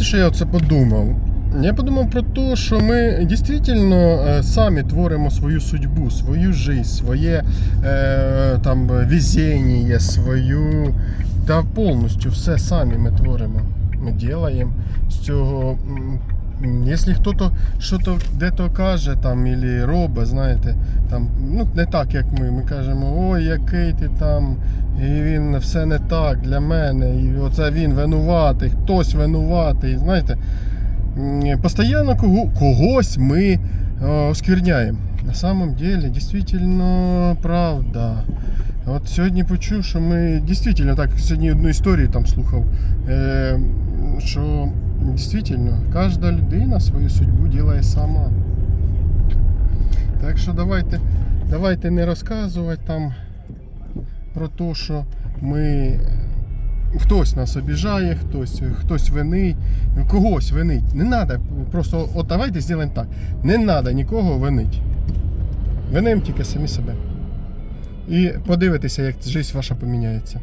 знаєте, що я це подумав? Я подумав про те, що ми дійсно е, самі творимо свою судьбу, свою життя, своє е, там везіння, свою. Та повністю все самі ми творимо. Ми ділаємо з цього. Якщо хтось щось де-то каже там, або робить, знаєте, там, ну, не так, як ми. Ми кажемо, ой, який ти там, і він все не так для мене, і оце він винуватий, хтось винуватий. Знаєте, постійно кого, когось ми е, оскверняємо. На самом деле, дійсно, правда. От сьогодні почув, що ми дійсно так сьогодні одну історію там слухав. Е, що дійсно кожна людина свою судьбу робить сама. Так що давайте, давайте не розказувати там про те, що ми. Хтось нас обіжає, хтось, хтось винить, когось винить. Не треба. Просто от давайте зробимо так. Не треба нікого винить. Винимо тільки самі себе. І подивитися, як життя ваша поміняється.